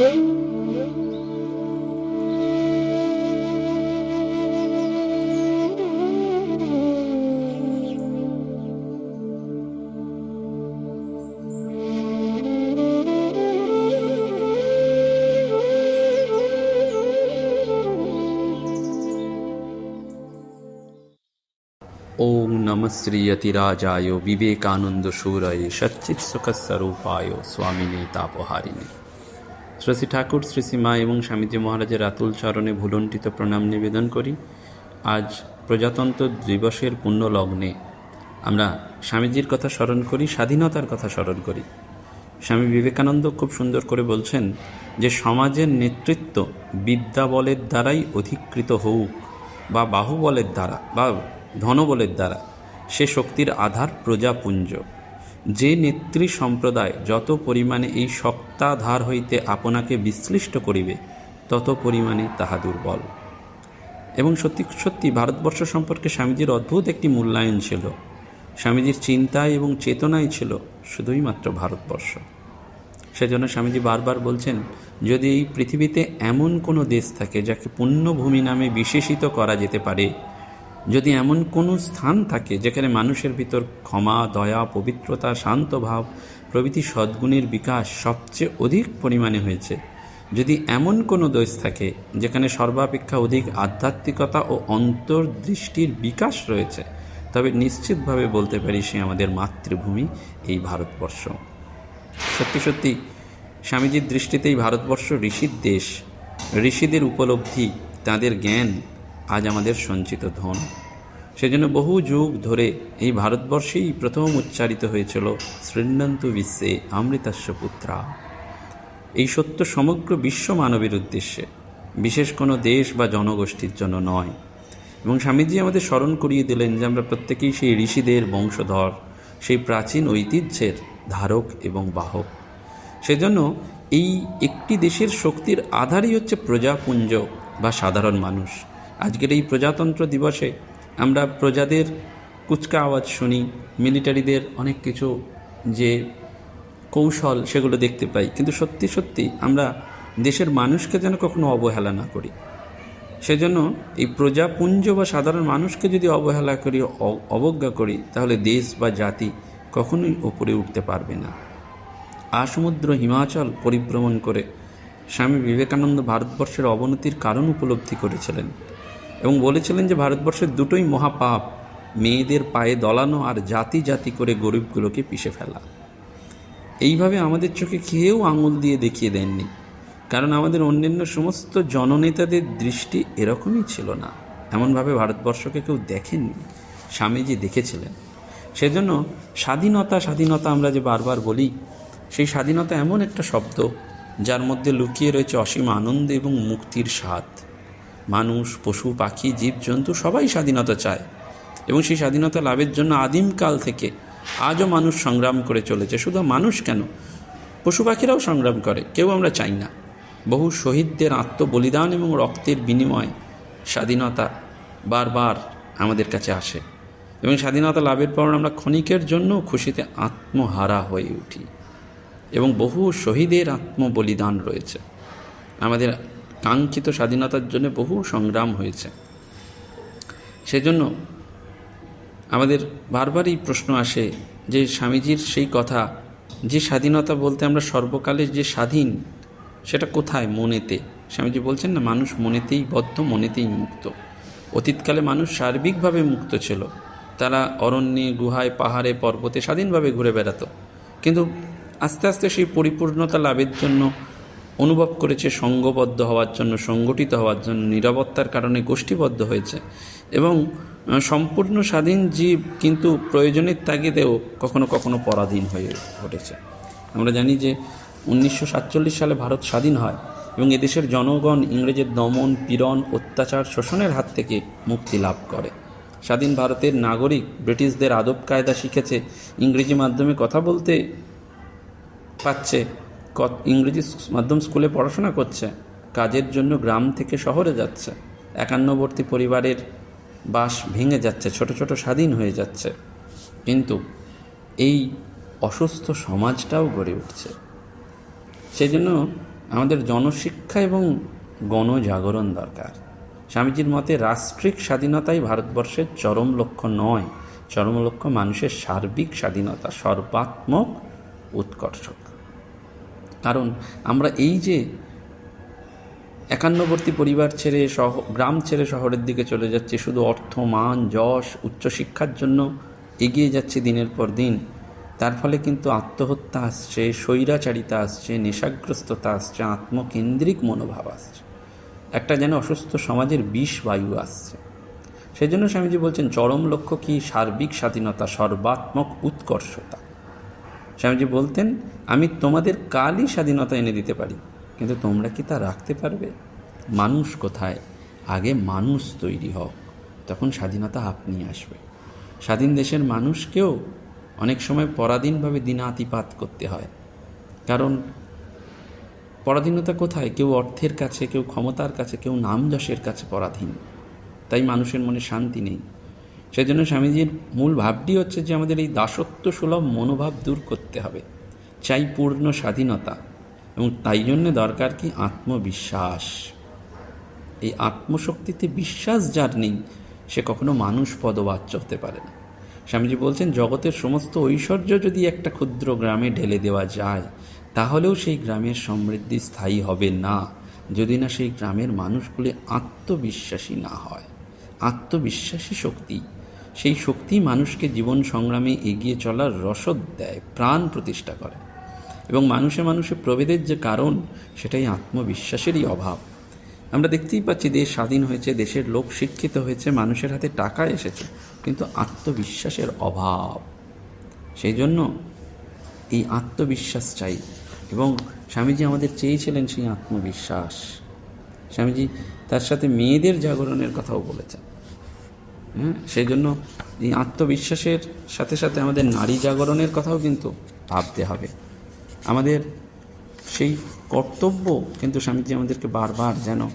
ॐ नमः श्रीयतिराजाय विवेकानन्दशूरये सच्चित्सुखस्वरूपाय स्वामिने तापहारिणे। শ্রী শ্রী ঠাকুর, শ্রী শ্রীমা এবং স্বামীজি মহারাজের আতুল চরণে ভুলণ্ঠিত প্রণাম নিবেদন করি। আজ প্রজাতন্ত্র দিবসের পুণ্য লগ্নে আমরা স্বামীজির কথা স্মরণ করি, স্বাধীনতার কথা স্মরণ করি। স্বামী বিবেকানন্দ খুব সুন্দর করে বলছেন যে, সমাজের নেতৃত্ব বিদ্যাবলের দ্বারাই অধিকৃত হোক বা বাহুবলের দ্বারা বা ধনবলের দ্বারা সে শক্তির আধার প্রজাপুঞ্জ। যে নেত্রী সম্প্রদায় যত পরিমাণে এই সত্তাধার হইতে আপনাকে বিশ্লিষ্ট করিবে, তত পরিমাণে তাহা দুর্বল। এবং সত্যি সত্যি ভারতবর্ষ সম্পর্কে স্বামীজির অদ্ভুত একটি মূল্যায়ন ছিল। স্বামীজির চিন্তায় এবং চেতনায় ছিল শুধুই মাত্র ভারতবর্ষ। সেজন্য স্বামীজি বারবার বলছেন, যদি এই পৃথিবীতে এমন কোনো দেশ থাকে যাকে পুণ্যভূমি নামে বিশেষিত করা যেতে পারে যদি এমন কোনো স্থান থাকে যেখানে মানুষের ভিতর ক্ষমা, দয়া, পবিত্রতা, শান্ত ভাব, প্রভৃতি সদ্গুণের বিকাশ সবচেয়ে অধিক পরিমাণে হয়েছে, যদি এমন কোনো দেশ থাকে যেখানে সর্বাপেক্ষা অধিক আধ্যাত্মিকতা ও অন্তর্দৃষ্টির বিকাশ রয়েছে, তবে নিশ্চিতভাবে বলতে পারি সে আমাদের মাতৃভূমি এই ভারতবর্ষ। সত্যি সত্যি, স্বামীজির দৃষ্টিতেই ভারতবর্ষ ঋষির দেশ। ঋষিদের উপলব্ধি, তাদের জ্ঞান আজ আমাদের সঞ্চিত ধন। সেজন্য বহু যুগ ধরে এই ভারতবর্ষেই প্রথম উচ্চারিত হয়েছিল শৃণ্বন্তু বিশ্বে অমৃতাস্য পুত্রা। এই সত্য সমগ্র বিশ্ব মানবের উদ্দেশ্যে, বিশেষ কোনো দেশ বা জনগোষ্ঠীর জন্য নয়। এবং স্বামীজি আমাদের স্মরণ করিয়ে দিলেন যে আমরা প্রত্যেকেই সেই ঋষিদের বংশধর, সেই প্রাচীন ঐতিহ্যের ধারক এবং বাহক। সেজন্য এই একটি দেশের শক্তির আধারই হচ্ছে প্রজাপুঞ্জ বা সাধারণ মানুষ। আজকের এই প্রজাতন্ত্র দিবসে আমরা প্রজাদের কুচকা আওয়াজ শুনি, মিলিটারিদের অনেক কিছু যে কৌশল সেগুলো দেখতে পাই। কিন্তু সত্যি সত্যি আমরা দেশের মানুষকে যেন কখনো অবহেলা না করি। সেজন্য এই প্রজাপুঞ্জ বা সাধারণ মানুষকে যদি অবহেলা করি অবজ্ঞা করি, তাহলে দেশ বা জাতি কখনোই ওপরে উঠতে পারবে না। আসমুদ্র হিমাচল পরিভ্রমণ করে স্বামী বিবেকানন্দ ভারতবর্ষের অবনতির কারণ উপলব্ধি করেছিলেন। এবং বলেছিলেন যে ভারতবর্ষের দুটোই মহাপাপ, মেয়েদের পায়ে দলানো আর জাতি জাতি করে গরিবগুলোকে পিষে ফেলা। এইভাবে আমাদের চোখে কেউ আঙুল দিয়ে দেখিয়ে দেননি। কারণ আমাদের অন্যান্য সমস্ত জননেতাদের দৃষ্টি এরকমই ছিল না। এমনভাবে ভারতবর্ষকে কেউ দেখেননি, স্বামীজি দেখেছিলেন। সেজন্য স্বাধীনতা স্বাধীনতা আমরা যে বারবার বলি, সেই স্বাধীনতা এমন একটা শব্দ, যার মধ্যে লুকিয়ে রয়েছে অসীম আনন্দ এবং মুক্তির স্বাদ। মানুষ, পশু, পাখি জীবজন্তু সবাই স্বাধীনতা চায়। এবং সেই স্বাধীনতা লাভের জন্য আদিমকাল থেকে আজও মানুষ সংগ্রাম করে চলেছে। শুধু মানুষ কেন? পশু পাখিরাও সংগ্রাম করে, কেউ আমরা চাই না। বহু শহীদদের আত্মবলিদান এবং রক্তের বিনিময়ে স্বাধীনতা বারবার আমাদের কাছে আসে। এবং স্বাধীনতা লাভের পর আমরা ক্ষণিকের জন্য খুশিতে আত্মহারা হয়ে উঠি। এবং বহু শহীদের আত্মবলিদান রয়েছে। আমাদের কাঙ্ক্ষিত স্বাধীনতার জন্য বহু সংগ্রাম হয়েছে। সেজন্য আমাদের বারবারই প্রশ্ন আসে যে স্বামীজির সেই কথা, যে স্বাধীনতা বলতে আমরা সর্বকালের যে স্বাধীন, সেটা কোথায়? মনেতে। স্বামীজি বলছেন না, মানুষ মনেতেই বদ্ধ, মনেতেই মুক্ত। অতীতকালে মানুষ সার্বিকভাবে মুক্ত ছিল। তারা অরণ্যে, গুহায়, পাহাড়ে, পর্বতে স্বাধীনভাবে ঘুরে বেড়াতো। কিন্তু আস্তে আস্তে সেই পরিপূর্ণতা লাভের জন্য অনুভব করেছে সঙ্গবদ্ধ হওয়ার জন্য, সংগঠিত হওয়ার জন্য, নিরাপত্তার কারণে গোষ্ঠীবদ্ধ হয়েছে। এবং সম্পূর্ণ স্বাধীন জীব কিন্তু প্রয়োজনের তাগিদেও কখনো কখনো পরাধীন হয়ে ঘটেছে আমরা জানি যে উনিশশো সাতচল্লিশ সালে ভারত স্বাধীন হয় এবং এদেশের জনগণ ইংরেজের দমন, পীড়ন, অত্যাচার, শোষণের হাত থেকে মুক্তি লাভ করে। স্বাধীন ভারতের নাগরিক ব্রিটিশদের আদব কায়দা শিখেছে, ইংরেজি মাধ্যমে কথা বলতে পাচ্ছে ইংরেজি মাধ্যম স্কুলে পড়াশোনা করছে। কাজের জন্য গ্রাম থেকে শহরে যাচ্ছে। একান্নবর্তী পরিবারের বাস ভেঙে যাচ্ছে, ছোট ছোট স্বাধীন হয়ে যাচ্ছে। কিন্তু এই অসুস্থ সমাজটাও গড়ে উঠছে। সেই জন্য আমাদের জনশিক্ষা এবং গণজাগরণ দরকার। স্বামীজির মতে রাষ্ট্রিক স্বাধীনতাই ভারতবর্ষের চরম লক্ষ্য নয়। চরম লক্ষ্য মানুষের সার্বিক স্বাধীনতা, সর্বাত্মক উৎকর্ষতা। কারণ আমরা এই যে একান্নবর্তী পরিবার ছেড়ে শহ, গ্রাম ছেড়ে শহরের দিকে চলে যাচ্ছে, শুধু অর্থ, মান, যশ, উচ্চশিক্ষার জন্য এগিয়ে যাচ্ছে দিনের পর দিন, তার ফলে কিন্তু আত্মহত্যা আসছে, স্বৈরাচারিতা আসছে, নেশাগ্রস্ততা আসছে, আত্মকেন্দ্রিক মনোভাব আসছে। একটা যেন অসুস্থ সমাজের বিষ বায়ু আসছে। সেই জন্য স্বামীজি বলছেন, চরম লক্ষ্য কি? সার্বিক স্বাধীনতা, সর্বাত্মক উৎকর্ষতা। স্বামীজি বলতেন, আমি তোমাদের কালই স্বাধীনতা এনে দিতে পারি, কিন্তু তোমরা কি তা রাখতে পারবে? মানুষ কোথায়? আগে মানুষ তৈরি হোক, তখন স্বাধীনতা আপনি আসবে। স্বাধীন দেশের মানুষকেও অনেক সময় পরাধীনভাবে দিনাতিপাত করতে হয়। কারণ, পরাধীনতা কোথায়? কেউ অর্থের কাছে, কেউ ক্ষমতার কাছে, কেউ নাম যশের কাছে পরাধীন। তাই মানুষের মনে শান্তি নেই। সেজন্য স্বামীজির মূল ভাবটি হচ্ছে যে আমাদের এই দাসত্ব সুলভ মনোভাব দূর করতে হবে। চাই পূর্ণ স্বাধীনতা। এবং তাই জন্য দরকার কি আত্মবিশ্বাস। এই আত্মশক্তিতে বিশ্বাস যার নেই, সে কখনো মানুষ পদবাচ্য হতে পারে না। স্বামীজি বলছেন, জগতের সমস্ত ঐশ্বর্য যদি একটা ক্ষুদ্র গ্রামে ঢেলে দেওয়া যায়, তাহলেও সেই গ্রামের সমৃদ্ধি স্থায়ী হবে না। যদি না সেই গ্রামের মানুষগুলি আত্মবিশ্বাসী না হয়। আত্মবিশ্বাসী শক্তি সেই শক্তি মানুষকে জীবন সংগ্রামে এগিয়ে চলার রসদ দেয়, প্রাণ প্রতিষ্ঠা করে। এবং মানুষে মানুষে প্রভেদের যে কারণ, সেটাই আত্মবিশ্বাসেরই অভাব। আমরা দেখতেই পাচ্ছি দেশ স্বাধীন হয়েছে, দেশের লোক শিক্ষিত হয়েছে, মানুষের হাতে টাকা এসেছে, কিন্তু আত্মবিশ্বাসের অভাব। সেই জন্য এই আত্মবিশ্বাস চাই। এবং স্বামীজি আমাদের চেয়েছিলেন সেই আত্মবিশ্বাস। স্বামীজি তার সাথে মেয়েদের জাগরণের কথাও বলেছেন। হ্যাঁ সেই জন্য এই আত্মবিশ্বাসের সাথে সাথে আমাদের নারী জাগরণের কথাও কিন্তু ভাবতে হবে। আমাদের সেই কর্তব্য কিন্তু স্বামীজি আমাদেরকে বারবার যেন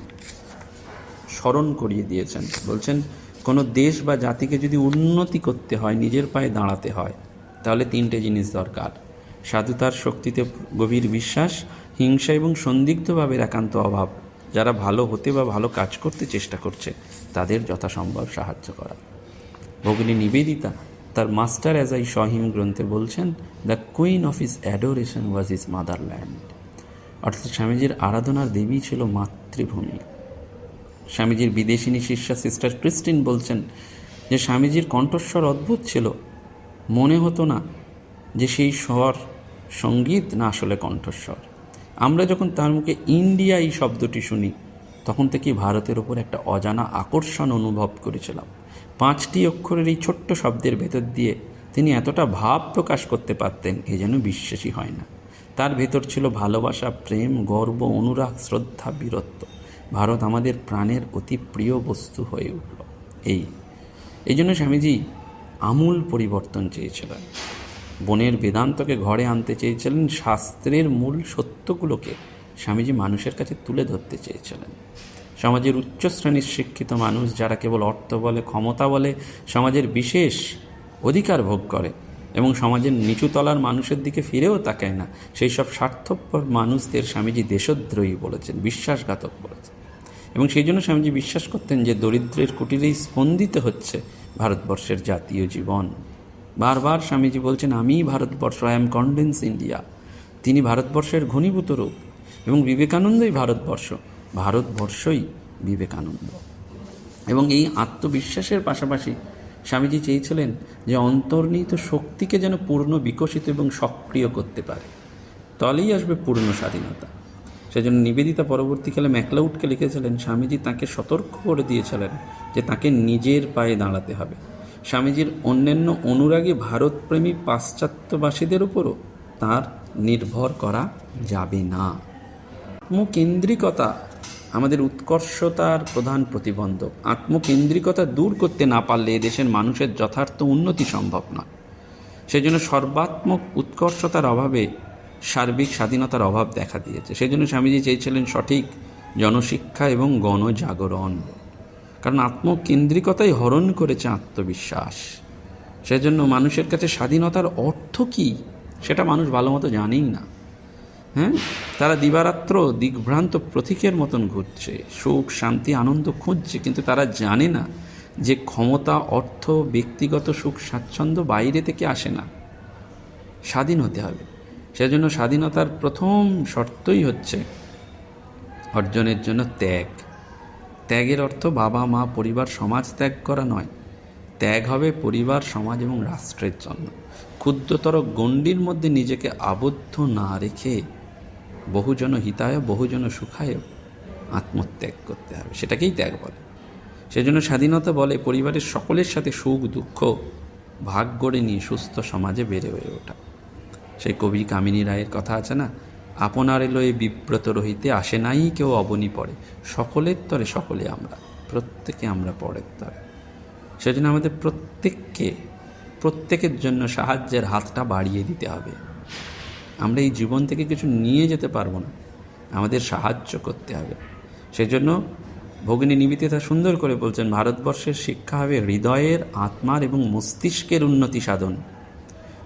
স্মরণ করিয়ে দিয়েছেন। বলছেন, কোনো দেশ বা জাতিকে যদি উন্নতি করতে হয়, নিজের পায়ে দাঁড়াতে হয়, তাহলে তিনটে জিনিস দরকার। সাধুতার শক্তিতে গভীর বিশ্বাস, হিংসা এবং সন্দিগ্ধভাবের একান্ত অভাব, যারা ভালো হতে বা ভালো কাজ করতে চেষ্টা করছে। তাদের যথাসম্ভব সাহায্য করা। ভগিনী নিবেদিতা তার মাস্টার অ্যাজ আই সহিম গ্রন্থে বলছেন, the queen of his adoration was his motherland. অর্থাৎ স্বামীজির আরাধনার দেবী ছিল মাতৃভূমি। স্বামীজির বিদেশিনী শিষ্যা সিস্টার ক্রিস্টিন বলছেন যে, স্বামীজির কণ্ঠস্বর অদ্ভুত ছিল। মনে হতো না যে সেই স্বর সংগীত না আসলে কণ্ঠস্বর। আমরা যখন তার মুখে ইন্ডিয়া এই শব্দটি শুনি তখন থেকেই ভারতের ওপর একটা অজানা আকর্ষণ অনুভব করেছিলাম। পাঁচটি অক্ষরের এই ছোট্ট শব্দের ভেতর দিয়ে তিনি এতটা ভাব প্রকাশ করতে পারতেন এ যেন বিশ্বাসী হয় না। তার ভেতর ছিল ভালোবাসা, প্রেম, গর্ব, অনুরাগ, শ্রদ্ধা, বীরত্ব। ভারত আমাদের প্রাণের অতি প্রিয় বস্তু হয়ে উঠল। এই এই জন্য স্বামীজি আমূল পরিবর্তন চেয়েছিলেন। বনের বেদান্তকে ঘরে আনতে চেয়েছিলেন, শাস্ত্রের মূল সত্যগুলোকে স্বামীজি মানুষের কাছে তুলে ধরতে চেয়েছিলেন। সমাজের উচ্চ শ্রেণির শিক্ষিত মানুষ যারা কেবল অর্থ বলে, ক্ষমতা বলে, সমাজের বিশেষ অধিকার ভোগ করে এবং সমাজের নিচু তলার মানুষের দিকে ফিরেও তাকায় না, সেই সব স্বার্থপর মানুষদের স্বামীজি দেশদ্রোহী বলেছেন, বিশ্বাসঘাতক বলেছেন। এবং সেই জন্য স্বামীজি বিশ্বাস করতেন যে দরিদ্রের কুটিরেই স্পন্দিত হচ্ছে ভারতবর্ষের জাতীয় জীবন। বারবার স্বামীজি বলছেন, আমিই Bharatvarsha I am condense India তিনি ভারতবর্ষের ঘনীভূত রূপ এবং বিবেকানন্দই ভারতবর্ষ। ভারতবর্ষই বিবেকানন্দ। এবং এই আত্মবিশ্বাসের পাশাপাশি স্বামীজি চেয়েছিলেন যে অন্তর্নিহিত শক্তিকে যেন পূর্ণ, বিকশিত এবং সক্রিয় করতে পারে। তলেই আসবে পূর্ণ স্বাধীনতা। সেজন্য নিবেদিতা পরবর্তীকালে ম্যাকলাউডকে লিখেছিলেন, স্বামীজি তাকে সতর্ক করে দিয়েছিলেন যে তাকে নিজের পায়ে দাঁড়াতে হবে। স্বামীজির অন্যান্য অনুরাগী ভারতপ্রেমী পাশ্চাত্যবাসীদের উপরও তার নির্ভর করা যাবে না। আত্মকেন্দ্রিকতা আমাদের উৎকর্ষতার প্রধান প্রতিবন্ধক। আত্মকেন্দ্রিকতা দূর করতে না পারলে এদেশের মানুষের যথার্থ উন্নতি সম্ভব নয় সেজন্য সর্বাত্মক উৎকর্ষতার অভাবে সার্বিক স্বাধীনতার অভাব দেখা দিয়েছে। সেই জন্য স্বামীজি চেয়েছিলেন সঠিক জনশিক্ষা এবং গণজাগরণ। কারণ আত্মকেন্দ্রিকতাই হরণ করেছে আত্মবিশ্বাস। সেজন্য মানুষের কাছে স্বাধীনতার অর্থ কী, সেটা মানুষ ভালো মতো জানেই না। হ্যাঁ তারা দিবারাত্র দিগ্ভ্রান্ত প্রতীকের মতন ঘুরছে। সুখ, শান্তি, আনন্দ খুঁজছে, কিন্তু তারা জানে না যে ক্ষমতা, অর্থ, ব্যক্তিগত সুখ, স্বাচ্ছন্দ্য বাইরে থেকে আসে না। স্বাধীন হতে হবে। সেজন্য স্বাধীনতার প্রথম শর্তই হচ্ছে অর্জনের জন্য ত্যাগ। ত্যাগের অর্থ বাবা, মা, পরিবার, সমাজ ত্যাগ করা নয়। ত্যাগ হবে পরিবার, সমাজ এবং রাষ্ট্রের জন্য। ক্ষুদ্রতর গণ্ডির মধ্যে নিজেকে আবদ্ধ না রেখে বহুজন হিতায় বহুজন সুখায় আত্মত্যাগ করতে হবে। সেটাকেই ত্যাগ বলে। সেজন্য স্বাধীনতা বলে পরিবারের সকলের সাথে সুখ, দুঃখ ভাগ করে নিয়ে সুস্থ সমাজে বেড়ে হয়ে ওঠা। সেই কবি কামিনী রায়ের কথা আছে না? আপনার এ বিব্রত রহিতে আসে নাই, কেউ অবনী পড়ে। সকলের তরে সকলে আমরা, প্রত্যেকে আমরা পরের তরে। সেজন্য আমাদের প্রত্যেককে, প্রত্যেকের জন্য সাহায্যের হাতটা বাড়িয়ে দিতে হবে। আমরা এই জীবন থেকে কিছু নিয়ে যেতে পারব না। আমাদের সাহায্য করতে হবে। সেজন্য ভগিনী নিবেদিতা সুন্দর করে বলছেন, ভারতবর্ষের শিক্ষা হবে হৃদয়ের, আত্মার এবং মস্তিষ্কের উন্নতি সাধন।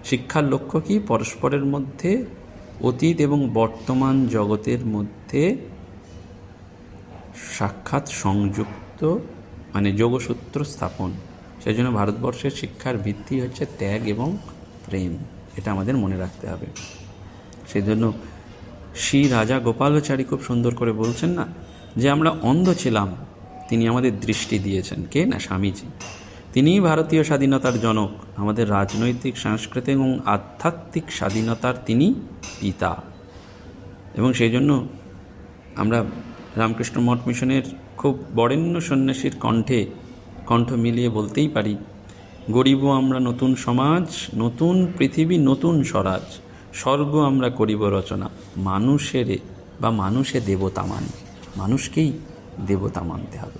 শিক্ষার লক্ষ্য কি? পরস্পরের মধ্যে, অতীত এবং বর্তমান জগতের মধ্যে সাক্ষাৎ সংযুক্ত মানে যোগসূত্র স্থাপন। সেই জন্য ভারতবর্ষের শিক্ষার ভিত্তি হচ্ছে ত্যাগ এবং প্রেম। এটা আমাদের মনে রাখতে হবে। সেই জন্য শ্রী রাজা গোপালাচারী খুব সুন্দর করে বলছেন না যে আমরা অন্ধ ছিলাম, তিনি আমাদের দৃষ্টি দিয়েছেন। কে না স্বামীজি? তিনিই ভারতীয় স্বাধীনতার জনক, আমাদের রাজনৈতিক, সাংস্কৃতিক এবং আধ্যাত্মিক স্বাধীনতার তিনি পিতা। এবং সেই জন্য আমরা রামকৃষ্ণ মঠ মিশনের খুব বরেণ্য সন্ন্যাসীর কণ্ঠে, কণ্ঠ মিলিয়ে বলতেই পারি, গরিব আমরা নতুন সমাজ, নতুন পৃথিবী, নতুন স্বরাজ। স্বর্গ আমরা করিব রচনা। মানুষেরে বা মানুষে দেবতা মানি। মানুষকেই দেবতা মানতে হবে।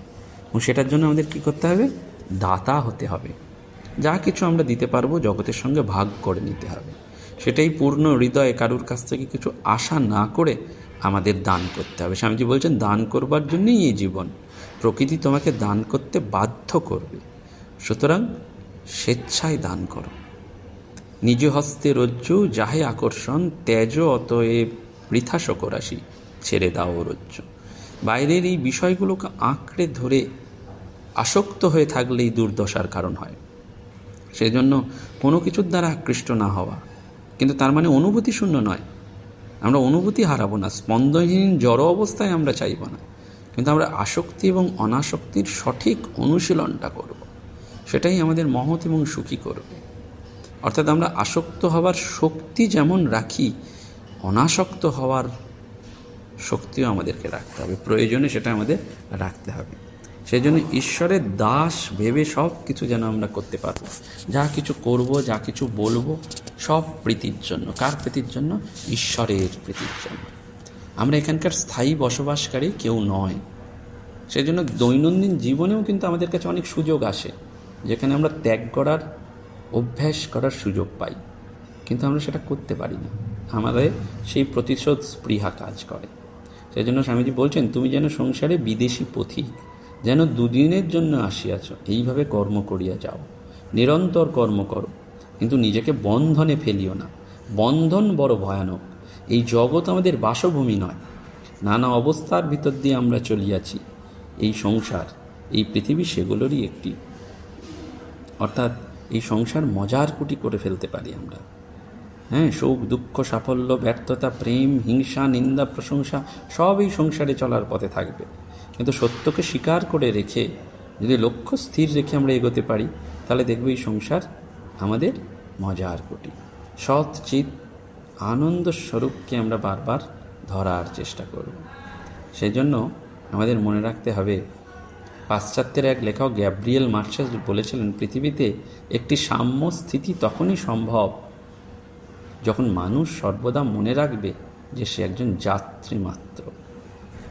এবং সেটার জন্য আমাদের কী করতে হবে? দাতা হতে হবে। যা কিছু আমরা দিতে পারব জগতের সঙ্গে ভাগ করে নিতে হবে। সেটাই পূর্ণ হৃদয়ে কারুর কাছ থেকে কিছু আশা না করে আমাদের দান করতে হবে। স্বামীজি বলছেন, দান করবার জন্যই এই জীবন। প্রকৃতি তোমাকে দান করতে বাধ্য করবে। সুতরাং স্বেচ্ছায় দান করো। নিজ হস্তে রজ্জু, যাহে আকর্ষণ, তেজ অতএব বৃথা শকরাশি ছেড়ে দাও রজ্জু। বাইরের এই বিষয়গুলোকে আঁকড়ে ধরে আসক্ত হয়ে থাকলেই দুর্দশার কারণ হয়। সেই জন্য কোনো কিছুর দ্বারা আকৃষ্ট না হওয়া, কিন্তু তার মানে অনুভূতি শূন্য নয়। আমরা অনুভূতি হারাবো না, স্পন্দনহীন, জড় অবস্থায় আমরা চাইব না, কিন্তু আমরা আসক্তি এবং অনাসক্তির সঠিক অনুশীলনটা করব। সেটাই আমাদের মহৎ এবং সুখী করবে। অর্থাৎ আমরা আসক্ত হওয়ার শক্তি যেমন রাখি, অনাসক্ত হওয়ার শক্তিও আমাদেরকে রাখতে হবে। প্রয়োজনে সেটা আমাদের রাখতে হবে। সেই জন্য ঈশ্বরের দাস ভেবে সব কিছু যেন আমরা করতে পারব। যা কিছু করব, যা কিছু বলব, সব প্রীতির জন্য। কার প্রীতির জন্য? ঈশ্বরের প্রীতির জন্য। আমরা এখানকার স্থায়ী বসবাসকারী কেউ নয়। সেই জন্য দৈনন্দিন জীবনেও কিন্তু আমাদের কাছে অনেক সুযোগ আসে। যেখানে আমরা ত্যাগ করার অভ্যাস করার সুযোগ পাই। কিন্তু আমরা সেটা করতে পারি না আমাদের সেই প্রতিশোধ স্পৃহা কাজ করে। সেই জন্য স্বামীজি বলছেন, তুমি যেন সংসারে বিদেশি পথিক, যেন দুদিনের জন্য আসিয়াছ, এইভাবে কর্ম করিয়া যাও। নিরন্তর কর্ম করো, কিন্তু নিজেকে বন্ধনে ফেলিও না। বন্ধন বড় ভয়ানক। এই জগৎ আমাদের বাসভূমি নয়। নানা অবস্থার ভিতর দিয়ে আমরা চলিয়াছি। এই সংসার, এই পৃথিবী সেগুলোরই একটি। অর্থাৎ এই সংসার মজার কুটি করে ফেলতে পারি আমরা। হ্যাঁ সুখ, দুঃখ, সাফল্য, ব্যর্থতা, প্রেম, হিংসা, নিন্দা, প্রশংসা, সব এই সংসারে চলার পথে থাকবে। কিন্তু সত্যকে স্বীকার করে রেখে, যদি লক্ষ্য স্থির রেখে আমরা এগোতে পারি, তাহলে দেখব এই সংসার আমাদের মজার কুটি। সৎ চিত, আনন্দ স্বরূপকে আমরা বারবার ধরার চেষ্টা করব। সেই জন্য আমাদের মনে রাখতে হবে পাশ্চাত্যের এক লেখক গ্যাব্রিয়েল মার্শাস বলেছিলেন, পৃথিবীতে একটি সাম্য স্থিতি তখনই সম্ভব যখন মানুষ সর্বদা মনে রাখবে যে সে একজন যাত্রী মাত্র।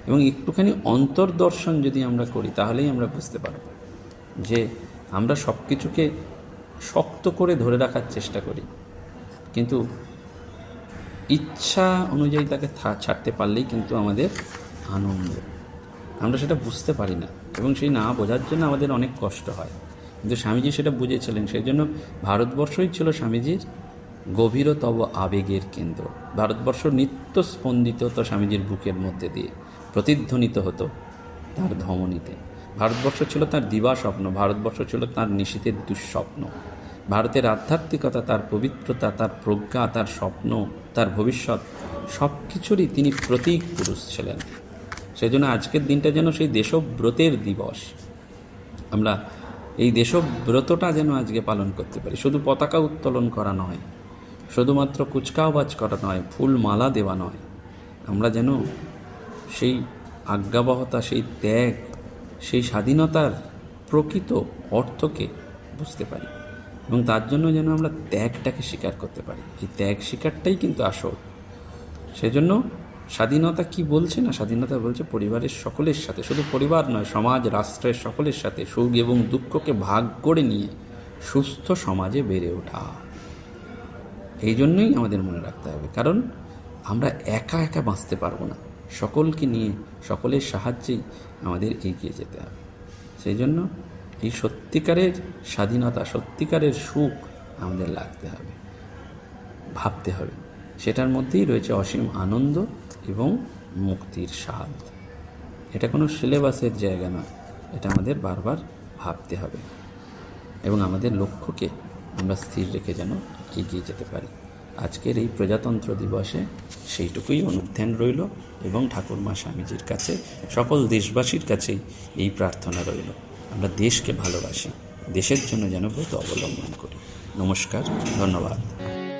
এবং একটুখানি অন্তর্দর্শন যদি আমরা করি, তাহলেই আমরা বুঝতে পারব যে আমরা সব কিছুকে শক্ত করে ধরে রাখার চেষ্টা করি। কিন্তু ইচ্ছা অনুযায়ী তাকে ছাড়তে পারলেই কিন্তু আমাদের আনন্দ। আমরা সেটা বুঝতে পারি না। এবং সেই না বোঝার জন্য আমাদের অনেক কষ্ট হয়। কিন্তু স্বামীজি সেটা বুঝেছিলেন। সেই জন্য ভারতবর্ষই ছিল স্বামীজির গভীরতব আবেগের কেন্দ্র। ভারতবর্ষ নিত্য স্পন্দিত হতো স্বামীজির বুকের মধ্যে দিয়ে প্রতিধ্বনিত হতো তার ধমনীতে। ভারতবর্ষ ছিল তার দিবা স্বপ্ন, ভারতবর্ষ ছিল তার নিশীতের দুঃস্বপ্ন। ভারতের আধ্যাত্মিকতা, তার পবিত্রতা, তার প্রজ্ঞা, তার স্বপ্ন, তার ভবিষ্যৎ সব কিছুরই তিনি প্রতীক পুরুষ ছিলেন। সেজন্য আজকের দিনটা যেন সেই দেশব্রতের দিবস। আমরা এই দেশব্রতটা যেন আজকে পালন করতে পারি। শুধু পতাকা উত্তোলন করা নয়, শুধুমাত্র কুচকাওয়াজ করা নয় ফুল মালা দেওয়া নয়, আমরা যেন সেই আজ্ঞাবহতা, সেই ত্যাগ, সেই স্বাধীনতার প্রকৃত অর্থকে বুঝতে পারি এবং তার জন্য যেন আমরা ত্যাগটাকে স্বীকার করতে পারি। এই ত্যাগ স্বীকারটাই কিন্তু আসল। সেজন্য স্বাধীনতা কি বলছে না? স্বাধীনতা বলছে পরিবারের সকলের সাথে, শুধু পরিবার নয়, সমাজ, রাষ্ট্রের সকলের সাথে সুখ এবং দুঃখকে ভাগ করে নিয়ে সুস্থ সমাজে বেড়ে ওঠা। এই জন্যই আমাদের মনে রাখতে হবে, কারণ আমরা একা একা বাঁচতে পারব না। সকলকে নিয়ে, সকলের সাহায্যেই আমাদের এগিয়ে যেতে হবে। সেই জন্য এই সত্যিকারের স্বাধীনতা, সত্যিকারের সুখ আমাদের লাগতে হবে। ভাবতে হবে। সেটার মধ্যেই রয়েছে অসীম আনন্দ এবং মুক্তির স্বাদ। এটা কোনো সিলেবাসের জায়গা নয় এটা আমাদের বারবার ভাবতে হবে। এবং আমাদের লক্ষ্যকে আমরা স্থির রেখে যেন এগিয়ে যেতে পারি। আজকের এই প্রজাতন্ত্র দিবসে সেইটুকুই অনুধ্যান রইল এবং ঠাকুরমা স্বামীজির কাছে, সকল দেশবাসীর কাছেই এই প্রার্থনা রইল। আমরা দেশকে ভালোবাসি। দেশের জন্য যেন ব্রত অবলম্বন করি। নমস্কার, ধন্যবাদ।